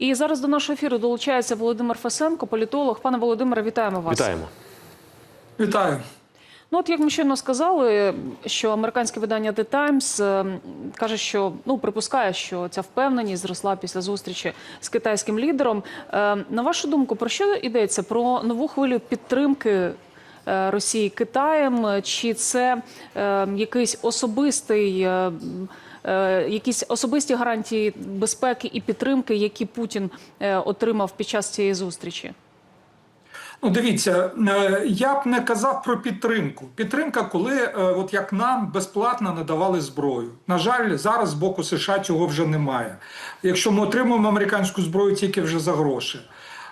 І зараз до нашого ефіру долучається Володимир Фасенко, політолог. Пане Володимире, вітаємо вас. Вітаємо. Вітаю. Ну, от як ми щойно сказали, що американське видання The Times е, каже, що ну припускає, що ця впевненість зросла після зустрічі з китайським лідером. Е, на вашу думку, про що йдеться? Про нову хвилю підтримки е, Росії Китаєм? Чи це е, якийсь особистий? Е, Якісь особисті гарантії безпеки і підтримки, які Путін е, отримав під час цієї зустрічі? Ну, дивіться, е, я б не казав про підтримку. Підтримка, коли, от як нам безплатно надавали зброю. На жаль, зараз з боку США цього вже немає. Якщо ми отримуємо американську зброю тільки вже за гроші.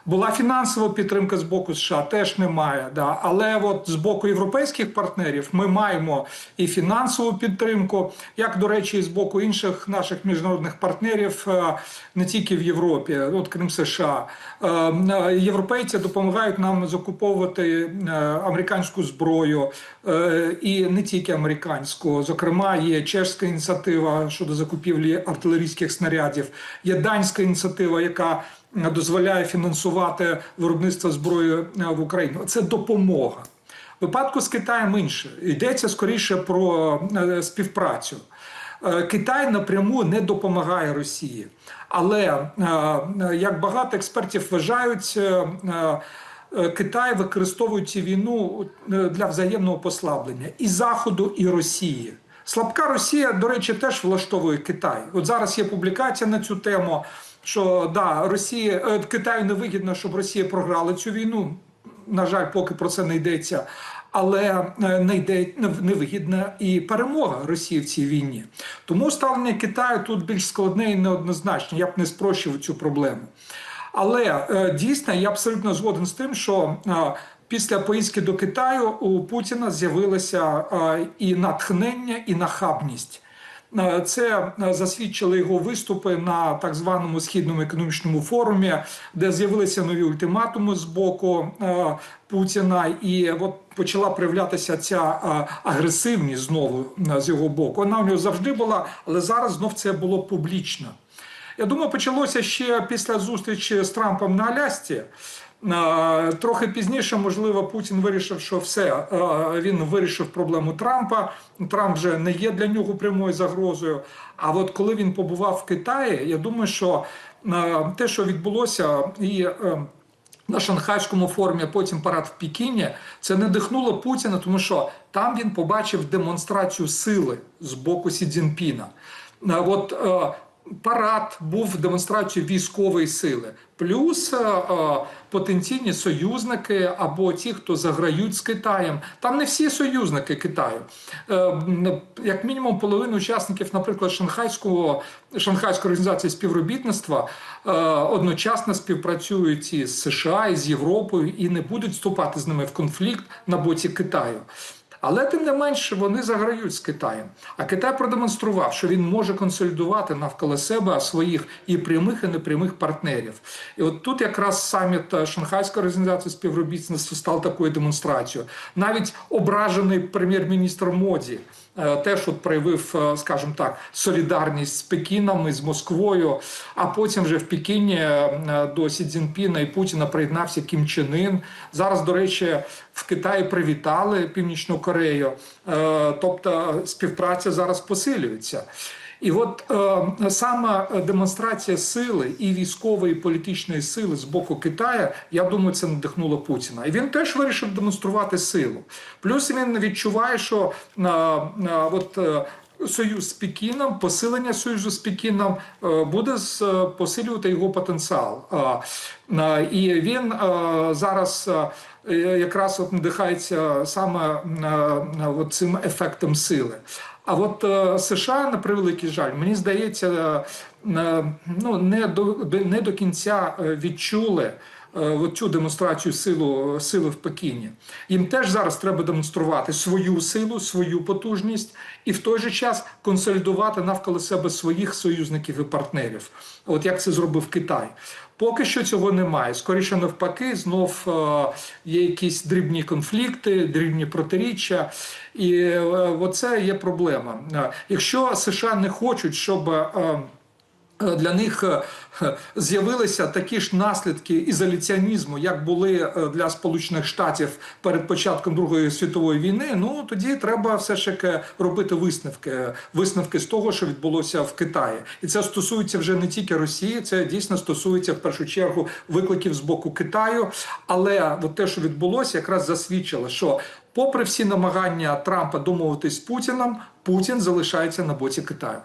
Була фінансова підтримка з боку США, теж немає. Да. Але от з боку європейських партнерів ми маємо і фінансову підтримку, як, до речі, і з боку інших наших міжнародних партнерів, е, не тільки в Європі, от крім США. Е, е, Європейці допомагають нам закуповувати американську зброю, і не тільки американську. Зокрема, є чешська ініціатива щодо закупівлі артилерійських снарядів, є данська ініціатива, яка дозволяє фінансувати виробництво зброї е, в Україну. Це допомога. В випадку з Китаєм інше йдеться скоріше про е, співпрацю. Е, Китай напряму не допомагає Росії, але як багато експертів вважають. Китай використовує цю війну для взаємного послаблення і Заходу, і Росії. Слабка Росія, до речі, теж влаштовує Китай. От зараз є публікація на цю тему, що да, Росія е, Китаю не вигідно, щоб Росія програла цю війну. На жаль, поки про це не йдеться. Але е, не йде невигідна і перемога Росії в цій війні. Тому ставлення Китаю тут більш складне і неоднозначне. Я б не спрощив цю проблему. Але е, дійсно я абсолютно згоден з тим, що після поїздки до Китаю у Путіна з'явилося е, і натхнення, і нахабність. Е, Це е, засвідчили його виступи на так званому східному економічному форумі, де з'явилися нові ультиматуми з боку е, Путіна, і от почала проявлятися ця агресивність знову з його боку. Вона у нього завжди була, але зараз знов це було публічно. Я думаю, почалося ще після зустрічі з Трампом на Алясці. Трохи пізніше, можливо, Путін вирішив, що все він вирішив проблему Трампа. Трамп вже не є для нього прямою загрозою. А от коли він побував в Китаї, я думаю, що те, що відбулося, і е, на Шанхайському форумі, потім парад в Пекіні, це не дихнуло Путіна, тому що там він побачив демонстрацію сили з боку Сі Цзіньпіна. От е, парад був демонстрацією військової сили, плюс е, е, потенційні союзники або ті, хто заграють з Китаєм. Там не всі союзники Китаю. Е, Як мінімум, половина учасників, наприклад, Шанхайського Шанхайської організації співробітництва одночасно співпрацюють із США і з Європою і не будуть вступати з ними в конфлікт на боці Китаю. Але тим не менше вони заграють з Китаєм. А Китай продемонстрував, що він може консолідувати навколо себе своїх і прямих, і непрямих партнерів. І от тут якраз саміт е, Шанхайської організації співробітництва став такою демонстрацією. Навіть ображений прем'єр-міністр Моді. Е, Теж от проявив, е, скажімо так, солідарність з Пекіном і з Москвою. А потім вже в Пекіні е, до Сі Цзіньпіна і Путіна приєднався Кім Чен Ін. Зараз, до речі, в Китаї привітали Північну Корею. Тобто співпраця зараз посилюється. І от е, саме демонстрація сили і військової, і політичної сили з боку Китаю, я думаю, це надихнуло Путіна. І він теж вирішив демонструвати силу. Плюс він відчуває, що е, е, от. е, Союз з Пекіном, посилення союзу з Пекіном е, буде е, посилювати його потенціал. Е, І він зараз якраз от надихається саме цим ефектом сили. А от е, США, на превеликий жаль, мені здається, е, е, ну не до не до кінця відчули. е, Цю демонстрацію силу, сили в Пекіні. Їм теж зараз треба демонструвати свою силу, свою потужність і в той же час консолідувати навколо себе своїх союзників і партнерів. От як це зробив Китай. Поки що цього немає. Скоріше навпаки, знов е, є якісь дрібні конфлікти, дрібні протиріччя, і е, оце є проблема. Е, Якщо США не хочуть, щоб для них е, е, з'явилися такі ж наслідки ізоляціонізму, як були е, для Сполучених Штатів перед початком Другої світової війни. Ну тоді треба все ж таки робити висновки, висновки з того, що відбулося в Китаї, і це стосується вже не тільки Росії, це дійсно стосується в першу чергу викликів з боку Китаю. Але от те, що відбулося, якраз засвідчило, що попри всі намагання Трампа домовитись з Путіном, Путін залишається на боці Китаю.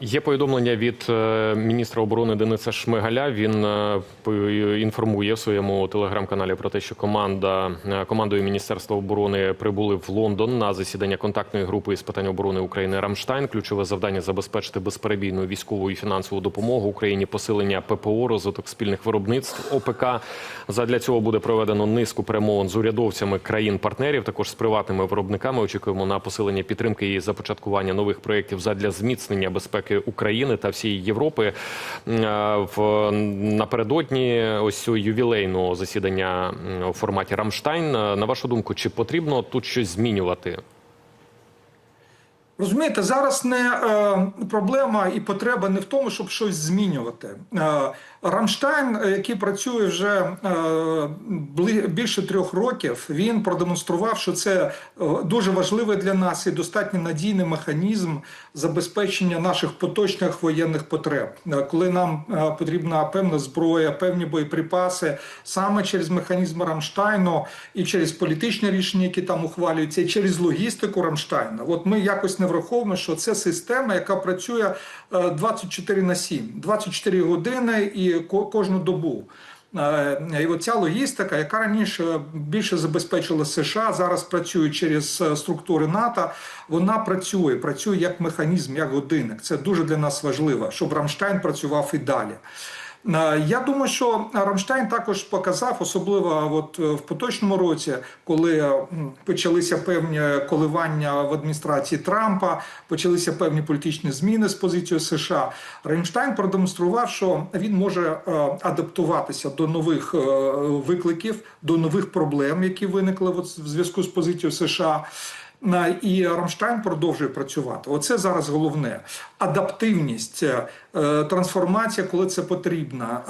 Є повідомлення від е, міністра оборони Дениса Шмигаля. Він е, інформує в своєму телеграм-каналі про те, що команда е, командою Міністерства оборони прибули в Лондон на засідання контактної групи з питань оборони України Рамштайн. Ключове завдання забезпечити безперебійну військову і фінансову допомогу Україні, посилення ППО, розвиток спільних виробництв ОПК. Задля цього буде проведено низку перемовин з урядовцями країн-партнерів, також з приватними виробниками. Очікуємо на посилення підтримки і започаткування нових проєктів задля зміцнення безпеки України та всієї Європи. Е, В напередодні ось цього ювілейного засідання у форматі Рамштайн. е, На вашу думку, чи потрібно тут щось змінювати? Розумієте, зараз не е, проблема і потреба не в тому, щоб щось змінювати. Е, Рамштайн, е, який працює вже е, більше трьох років, він продемонстрував, що це е, дуже важливий для нас і достатньо надійний механізм забезпечення наших поточних воєнних потреб, коли нам потрібна певна зброя, певні боєприпаси, саме через механізм Рамштайну і через політичні рішення, які там ухвалюються, і через логістику Рамштайна. От ми якось не враховуємо, що це система, яка працює е, 24 на 7, 24 години і кожну добу. Е, І оця логістика, яка раніше більше забезпечила США, зараз працює через е, структури НАТО. Вона працює, працює як механізм, як годинник. Це дуже для нас важливо, щоб Рамштайн працював і далі. Е, Я думаю, що Рамштайн також показав, особливо от е, в поточному році, коли е, почалися певні коливання в адміністрації Трампа, почалися певні політичні зміни з позицією США. Рамштайн продемонстрував, що він може е, адаптуватися до нових е, викликів, до нових проблем, які виникли в зв'язку з позицією США. І Рамштайн продовжує працювати. Оце зараз головне. Адаптивність, е, трансформація, коли це потрібно.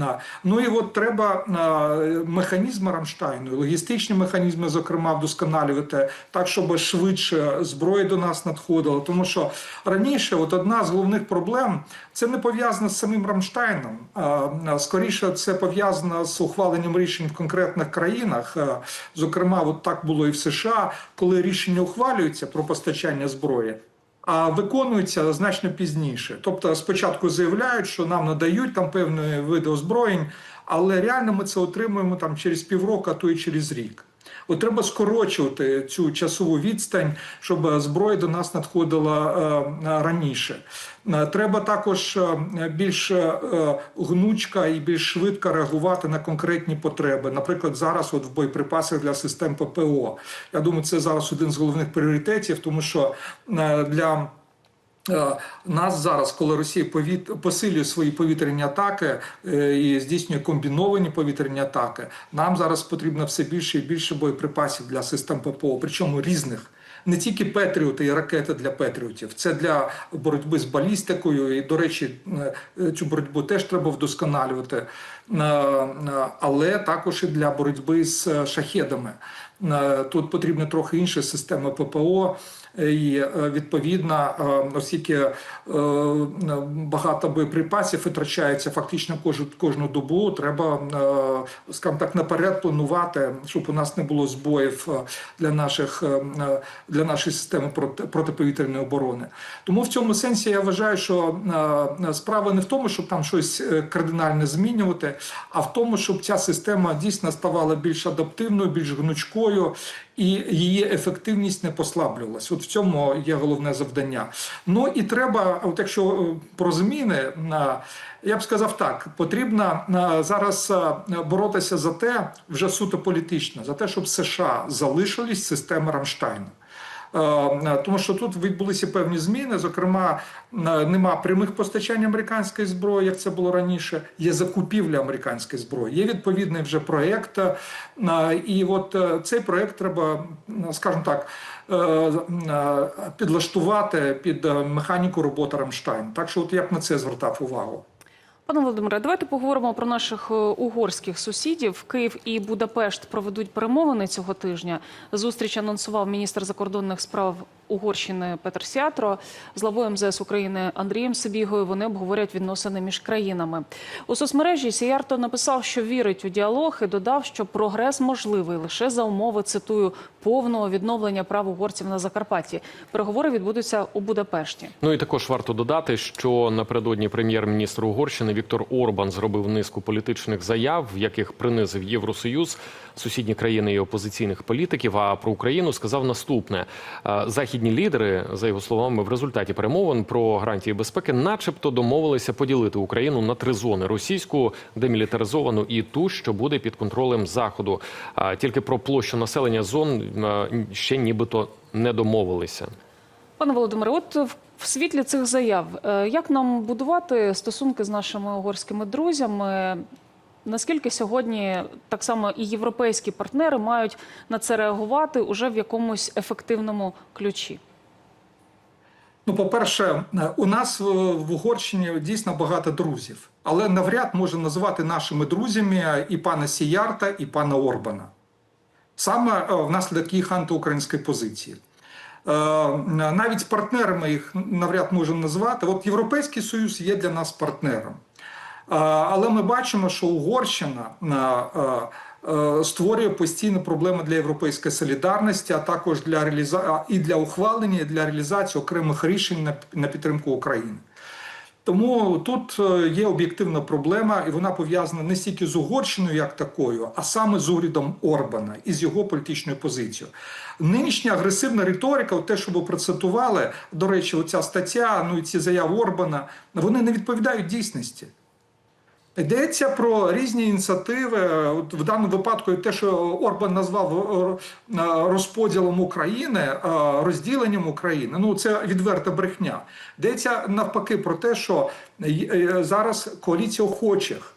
Е, Ну і от треба е, механізми Рамштайну, логістичні механізми, зокрема, вдосконалювати так, щоб швидше зброя до нас надходила. Тому що раніше, от одна з головних проблем, це не пов'язано з самим Рамштайном. Скоріше, це пов'язано з ухваленням рішень в конкретних країнах. Е, Зокрема, от так було і в США, коли рішення ухвалюються про постачання зброї. А виконуються значно пізніше. Тобто, спочатку заявляють, що нам надають там певні види озброєнь, але реально ми це отримуємо там через півроку, а то і через рік. От треба скорочувати цю часову відстань, щоб зброя до нас надходила е, раніше. Е, Треба також е, більш е, гнучка і більш швидко реагувати на конкретні потреби. Наприклад, зараз от в боєприпасах для систем ППО. Я думаю, це зараз один з головних пріоритетів, тому що е, для Е, Нас зараз, коли Росія повіт... посилює свої повітряні атаки е, і здійснює комбіновані повітряні атаки, нам зараз потрібно все більше і більше боєприпасів для систем ППО, причому різних. Не тільки Петріоти і ракети для Петріотів, це для боротьби з балістикою. І, до речі, е, цю боротьбу теж треба вдосконалювати, Е, е, але також і для боротьби з е, шахедами. Е, Тут потрібна трохи інша система ППО. І е, відповідно, е, оскільки е, багато боєприпасів витрачається фактично кожну кожну добу, треба е, скажімо так наперед планувати, щоб у нас не було збоїв е, для наших е, е, для нашої системи проти- протиповітряної оборони. Тому в цьому сенсі я вважаю, що е, справа не в тому, щоб там щось е, кардинально змінювати, а в тому, щоб ця система дійсно ставала більш адаптивною, більш гнучкою і її ефективність не послаблювалась. От в цьому є головне завдання. Ну і треба, от якщо е, про зміни, я б сказав так: потрібно зараз боротися за те, вже суто політично, за те, щоб США залишились системи Рамштайну. Е, Тому що тут відбулися певні зміни. Зокрема, е, нема прямих постачань американської зброї, як це було раніше. Є закупівля американської зброї. Є відповідний вже проєкт. Е, І от е, цей проєкт треба, е, скажімо так, е, е, підлаштувати під е, механіку роботи Рамштайн. Так що от я на це звертав увагу. Пане Володимире, давайте поговоримо про наших е, угорських сусідів. Київ і Будапешт проведуть перемовини цього тижня. Зустріч анонсував міністр закордонних справ Угорщини Петр Сятро з главою МЗС України Андрієм Сибігою. Вони обговорять відносини між країнами. У соцмережі Сіярто написав, що вірить у діалог і додав, що прогрес можливий лише за умови цитую повного відновлення прав угорців на Закарпатті. Переговори відбудуться у Будапешті. Ну і також варто додати, що напередодні прем'єр-міністр Угорщини Віктор Орбан зробив низку політичних заяв, в яких принизив Євросоюз, сусідні країни і опозиційних політиків. А про Україну сказав наступне: Е, західні лідери, за його словами, в результаті перемовин про гарантії безпеки, начебто, домовилися поділити Україну на три зони: російську, демілітаризовану і ту, що буде під контролем заходу. А Тільки про площу населення зон ще нібито не домовилися. Пане Володимире, от в- в світлі цих заяв, е, як нам будувати стосунки з нашими угорськими друзями? Наскільки сьогодні так само і європейські партнери мають на це реагувати уже в якомусь ефективному ключі? Ну, по-перше, е, у нас в Угорщині дійсно багато друзів, але навряд можна назвати нашими друзями і пана Сіярта, і пана Орбана. Саме е, внаслідок їх антиукраїнської позиції. Е, Навіть партнерами їх навряд можемо назвати. От Європейський Союз є для нас партнером. Е, Але ми бачимо, що Угорщина е, е, створює постійні проблеми для європейської солідарності, а також для реаліза... і для ухвалення, і для реалізації окремих рішень на, підтримку України. Тому тут є об'єктивна проблема, і вона пов'язана не стільки з Угорщиною як такою, а саме з урядом Орбана і з його політичною позицією. Нинішня агресивна риторика, те, що ви процитували, до речі, оця стаття, ну і ці заяви Орбана, вони не відповідають дійсності. Йдеться про різні ініціативи. От в даному випадку те, що Орбан назвав е, е, розподілом України, е, розділенням України. Ну це відверта брехня. Йдеться навпаки про те, що зараз коаліція охочих.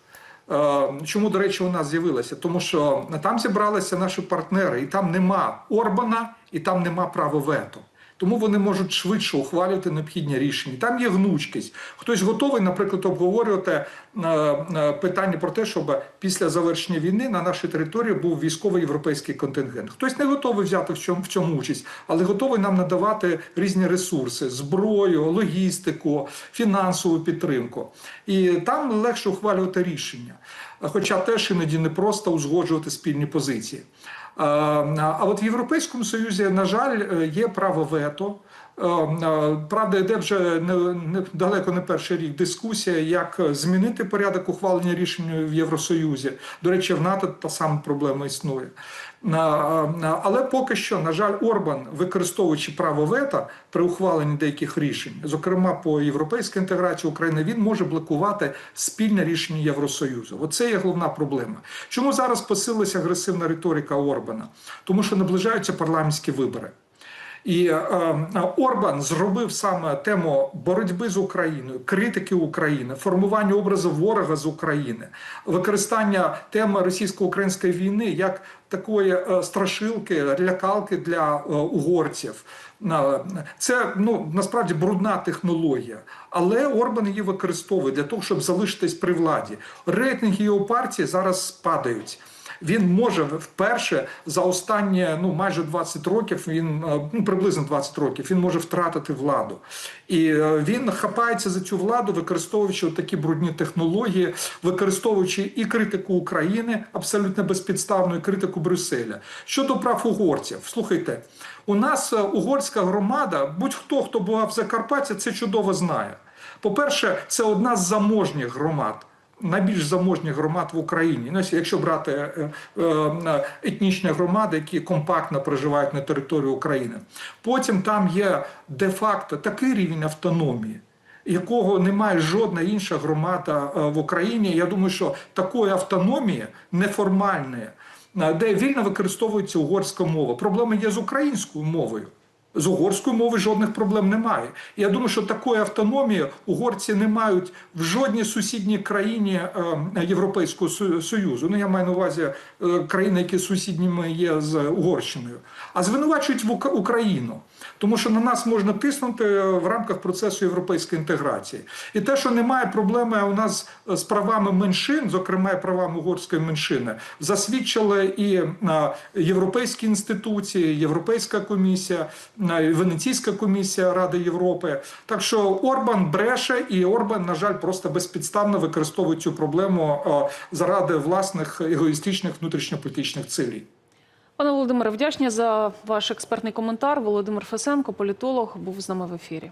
Чому, до речі, нас з'явилася? Тому що там зібралися наші партнери, і там нема Орбана, і там нема права вето. Тому вони можуть швидше ухвалювати необхідні рішення. Там є гнучкість. Хтось готовий, наприклад, обговорювати е, е, питання про те, щоб після завершення війни на нашій території був військовий європейський контингент. Хтось не готовий взяти в цьому, в цьому участь, але готовий нам надавати різні ресурси: зброю, логістику, фінансову підтримку. І там легше ухвалювати рішення. Хоча теж іноді не просто узгоджувати спільні позиції. Е, А от в Європейському Союзі, на жаль, е, є право вето. Е, е, Правда, йде вже далеко не перший рік дискусія, як змінити порядок ухвалення рішень в Євросоюзі. До речі, в НАТО та сама проблема існує. Е, Але поки що, на жаль, Орбан, використовуючи право вето при ухваленні деяких рішень, зокрема по європейській інтеграції України, він може блокувати спільне рішення Євросоюзу. Оце є головна проблема. Чому зараз посилилася агресивна риторика Орбана? Тому що наближаються парламентські вибори. І е, Орбан зробив саме тему боротьби з Україною, критики України, формування образу ворога з України, використання теми російсько-української війни як такої е, страшилки, лякалки для е, угорців. Це ну насправді брудна технологія, але Орбан її використовує для того, щоб залишитись при владі. Рейтинги його партії зараз падають. Він може вперше за останні ну майже 20 років. Він е, ну приблизно 20 років. Він може втратити владу, і е, він хапається за цю владу, використовуючи такі брудні технології, використовуючи і критику України абсолютно безпідставну, і критику Брюсселя. Щодо прав угорців, слухайте, у нас е, угорська громада, будь-хто хто бував в Закарпатті, це чудово знає. По-перше, це одна з заможніх громад найбільш заможних громад в Україні. Ну, якщо брати е, е, етнічні громади, які компактно проживають на території України. Потім там є де-факто такий рівень автономії. Якого немає жодна інша громада е, в Україні. Я думаю, що такої автономії неформальної, де вільно використовується угорська мова. Проблема є з українською мовою. З угорською мови жодних проблем немає. Я думаю, що такої автономії угорці не мають в жодній сусідній країні е, Європейського Союзу. Ну я маю на увазі е, країни, які сусідніми є з Угорщиною, а звинувачують в Україну. Тому що на нас можна тиснути е, в рамках процесу європейської інтеграції. І те, що немає проблеми у нас з правами меншин, зокрема правами угорської меншини, засвідчили і е, європейські інституції, Європейська комісія, е, Венеційська комісія Ради Європи. Так що Орбан бреше, і Орбан, на жаль, просто безпідставно використовує цю проблему е, заради власних егоїстичних внутрішньополітичних цілей. Пане Володимире, вдячні за ваш експертний коментар. Володимир Фесенко, політолог, був з нами в ефірі.